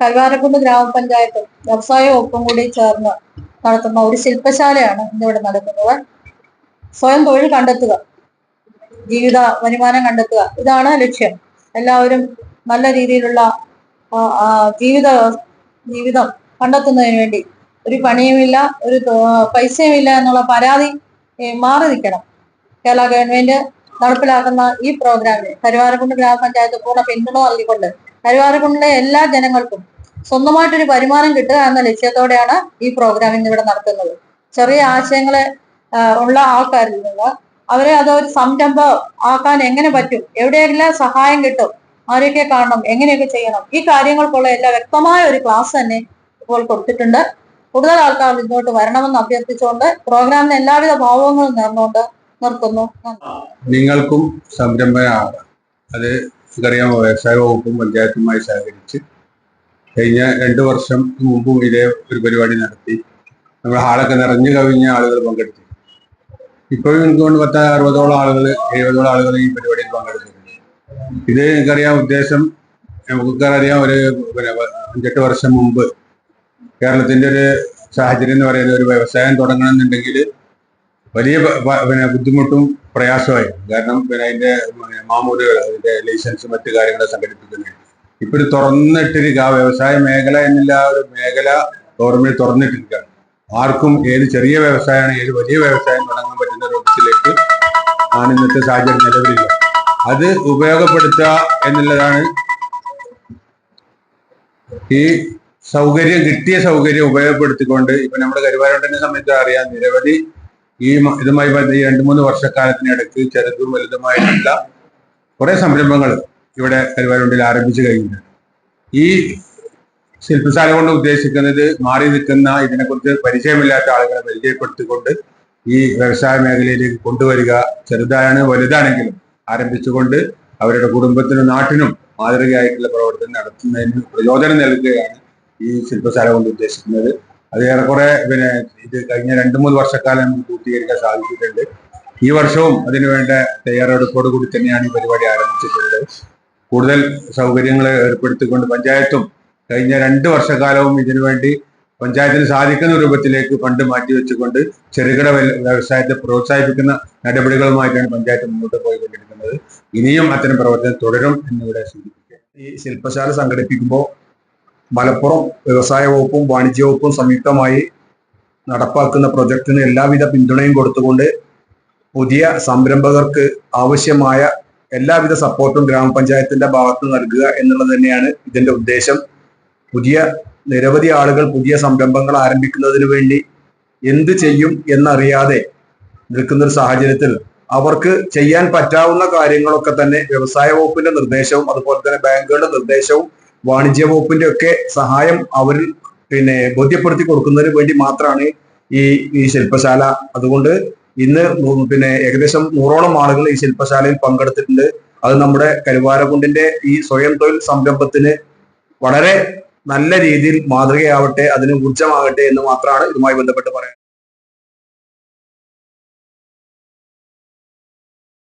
കരുവാരക്കുണ്ട് ഗ്രാമപഞ്ചായത്തും വ്യവസായ വകുപ്പും കൂടി ചേർന്ന് നടത്തുന്ന ഒരു ശില്പശാലയാണ് ഇന്നിവിടെ നടക്കുന്നത്. സ്വയം തൊഴിൽ കണ്ടെത്തുക ജീവിത വരുമാനം കണ്ടെത്തുക ഇതാണ് ലക്ഷ്യം. എല്ലാവരും നല്ല രീതിയിലുള്ള ജീവിത ജീവിതം കണ്ടെത്തുന്നതിന് വേണ്ടി. ഒരു പണിയുമില്ല ഒരു പൈസയുമില്ല എന്നുള്ള പരാതി മാറി നിൽക്കണം. കേരള ഗവൺമെന്റ് നടപ്പിലാക്കുന്ന ഈ പ്രോഗ്രാമിന് കരുവാരക്കുണ്ട് ഗ്രാമപഞ്ചായത്ത് പൂർണ പിന്തുണ നൽകിക്കൊണ്ട് കരുവാരക്കുണ്ടിലെ എല്ലാ ജനങ്ങൾക്കും സ്വന്തമായിട്ടൊരു വരുമാനം കിട്ടുക എന്ന ലക്ഷ്യത്തോടെയാണ് ഈ പ്രോഗ്രാം ഇന്ന് ഇവിടെ നടത്തുന്നത്. ചെറിയ ആശയങ്ങളെ ഉള്ള ആൾക്കാരിൽ നിന്ന് അവരെ അതൊരു സംരംഭം ആക്കാൻ എങ്ങനെ പറ്റും എവിടെയെല്ലാം സഹായം കിട്ടും ആരെയൊക്കെ കാണണം എങ്ങനെയൊക്കെ ചെയ്യണം ഈ കാര്യങ്ങൾക്കുള്ള എല്ലാ വ്യക്തമായ ഒരു ക്ലാസ് തന്നെ ഇപ്പോൾ കൊടുത്തിട്ടുണ്ട്. കൂടുതൽ ആൾക്കാർ ഇങ്ങോട്ട് വരണമെന്ന് അഭ്യർത്ഥിച്ചുകൊണ്ട് പ്രോഗ്രാമിന് എല്ലാവിധ ഭാവങ്ങളും നേർന്നുകൊണ്ട് നിർത്തുന്നു. നിങ്ങൾക്കും സംരംഭ അത് നമുക്കറിയാം വ്യവസായ വകുപ്പും പഞ്ചായത്തുമായി സഹകരിച്ച് കഴിഞ്ഞ രണ്ട് വർഷം മുമ്പും ഇതേ ഒരു പരിപാടി നടത്തി. നമ്മുടെ ഹാളൊക്കെ നിറഞ്ഞു കവിഞ്ഞ ആളുകൾ പങ്കെടുത്തു. ഇപ്പോഴും എനിക്ക് കൊണ്ട് പത്ത് അറുപതോളം ആളുകൾ എഴുപതോളം ആളുകൾ ഈ പരിപാടിയിൽ പങ്കെടുത്തിട്ടുണ്ട്. ഇത് എനിക്കറിയാം ഉദ്ദേശം നമുക്ക് അറിയാം ഒരു അഞ്ചെട്ട് വർഷം മുമ്പ് കേരളത്തിന്റെ ഒരു സാഹചര്യം എന്ന് പറയുന്നത് ഒരു വ്യവസായം തുടങ്ങണമെന്നുണ്ടെങ്കിൽ വലിയ പിന്നെ ബുദ്ധിമുട്ടും പ്രയാസമായി കാരണം പിന്നെ അതിന്റെ മാമൂലുകൾ അതിന്റെ ലൈസൻസ് മറ്റു കാര്യങ്ങൾ സംഘടിപ്പിക്കുന്നത് ഇപ്പൊ ഒരു തുറന്നിട്ടിരിക്കുക ആ വ്യവസായ മേഖല എന്നില്ല ആ ഒരു മേഖല ഗവൺമെന്റ് തുറന്നിട്ടിരിക്കുകയാണ് ആർക്കും ഏത് ചെറിയ വ്യവസായമാണ് ഏത് വലിയ വ്യവസായം തുടങ്ങാൻ പറ്റുന്ന രൂപത്തിലേക്ക് ആണ് ഇന്നത്തെ സാഹചര്യം നിലവിലില്ല. അത് ഉപയോഗപ്പെടുത്തുക എന്നുള്ളതാണ് ഈ സൗകര്യം കിട്ടിയ സൗകര്യം ഉപയോഗപ്പെടുത്തിക്കൊണ്ട് ഇപ്പൊ നമ്മുടെ കരുവാരണ്ടനെ സമയത്ത് അറിയാം നിരവധി ഈ ഇതുമായി ഈ രണ്ട് മൂന്ന് വർഷക്കാലത്തിനിടയ്ക്ക് ചെറുതും വലുതുമായിട്ടുള്ള കുറെ സംരംഭങ്ങൾ ഇവിടെ കരുവാരുണ്ടിൽ ആരംഭിച്ചു കഴിഞ്ഞിട്ടുണ്ട്. ഈ ശില്പശാല കൊണ്ട് ഉദ്ദേശിക്കുന്നത് മാറി നിൽക്കുന്ന ഇതിനെക്കുറിച്ച് പരിചയമില്ലാത്ത ആളുകളെ പരിചയപ്പെടുത്തിക്കൊണ്ട് ഈ വ്യവസായ മേഖലയിലേക്ക് കൊണ്ടുവരിക ചെറുതാണ് വലുതാണെങ്കിലും ആരംഭിച്ചുകൊണ്ട് അവരുടെ കുടുംബത്തിനും നാട്ടിനും മാതൃകയായിട്ടുള്ള പ്രവർത്തനം നടത്തുന്നതിന് പ്രചോദനം നൽകുകയാണ് ഈ ശില്പശാല കൊണ്ട് ഉദ്ദേശിക്കുന്നത്. അത് ഏറെക്കുറെ പിന്നെ ഇത് കഴിഞ്ഞ രണ്ട് മൂന്ന് വർഷക്കാലം പൂർത്തീകരിക്കാൻ സാധിച്ചിട്ടുണ്ട്. ഈ വർഷവും അതിനുവേണ്ട തയ്യാറെടുപ്പോട് കൂടി തന്നെയാണ് ഈ പരിപാടി ആരംഭിച്ചിട്ടുള്ളത്. കൂടുതൽ സൗകര്യങ്ങൾ ഏർപ്പെടുത്തിക്കൊണ്ട് പഞ്ചായത്തും കഴിഞ്ഞ രണ്ട് വർഷക്കാലവും ഇതിനുവേണ്ടി പഞ്ചായത്തിന് സാധിക്കുന്ന രൂപത്തിലേക്ക് ഫണ്ട് മാറ്റിവെച്ചുകൊണ്ട് ചെറുകിട വ്യ- വ്യവസായത്തെ പ്രോത്സാഹിപ്പിക്കുന്ന നടപടികളുമായിട്ടാണ് പഞ്ചായത്ത് മുന്നോട്ട് പോയിക്കൊണ്ടിരിക്കുന്നത്. ഇനിയും അത്തരം പ്രവർത്തനം തുടരും എന്നിവിടെ സൂചിപ്പിക്കുക. ഈ ശില്പശാല സംഘടിപ്പിക്കുമ്പോൾ മലപ്പുറം വ്യവസായ വകുപ്പും വാണിജ്യ വകുപ്പും സംയുക്തമായി നടപ്പാക്കുന്ന പ്രൊജക്ടിന് എല്ലാവിധ പിന്തുണയും കൊടുത്തുകൊണ്ട് പുതിയ സംരംഭകർക്ക് ആവശ്യമായ എല്ലാവിധ സപ്പോർട്ടും ഗ്രാമപഞ്ചായത്തിന്റെ ഭാഗത്ത് നൽകുക എന്നുള്ളത് തന്നെയാണ് ഇതിന്റെ ഉദ്ദേശം. പുതിയ നിരവധി ആളുകൾ പുതിയ സംരംഭങ്ങൾ ആരംഭിക്കുന്നതിന് വേണ്ടി എന്ത് ചെയ്യും എന്നറിയാതെ നിൽക്കുന്ന ഒരു സാഹചര്യത്തിൽ അവർക്ക് ചെയ്യാൻ പറ്റാവുന്ന കാര്യങ്ങളൊക്കെ തന്നെ വ്യവസായ വകുപ്പിന്റെ നിർദ്ദേശവും അതുപോലെ തന്നെ ബാങ്കുകളുടെ നിർദ്ദേശവും വാണിജ്യ വകുപ്പിന്റെ ഒക്കെ സഹായം അവരിൽ പിന്നെ ബോധ്യപ്പെടുത്തി കൊടുക്കുന്നതിന് വേണ്ടി മാത്രമാണ് ഈ ഈ ശില്പശാല. അതുകൊണ്ട് ഇന്ന് പിന്നെ ഏകദേശം നൂറോളം ആളുകൾ ഈ ശില്പശാലയിൽ പങ്കെടുത്തിട്ടുണ്ട്. അത് നമ്മുടെ കരുവാരകുണ്ടിന്റെ ഈ സ്വയം തൊഴിൽ സംരംഭത്തിന് വളരെ നല്ല രീതിയിൽ മാതൃകയാവട്ടെ അതിന് ഊർജമാകട്ടെ എന്ന് മാത്രമാണ് ഇതുമായി ബന്ധപ്പെട്ട് പറയാൻ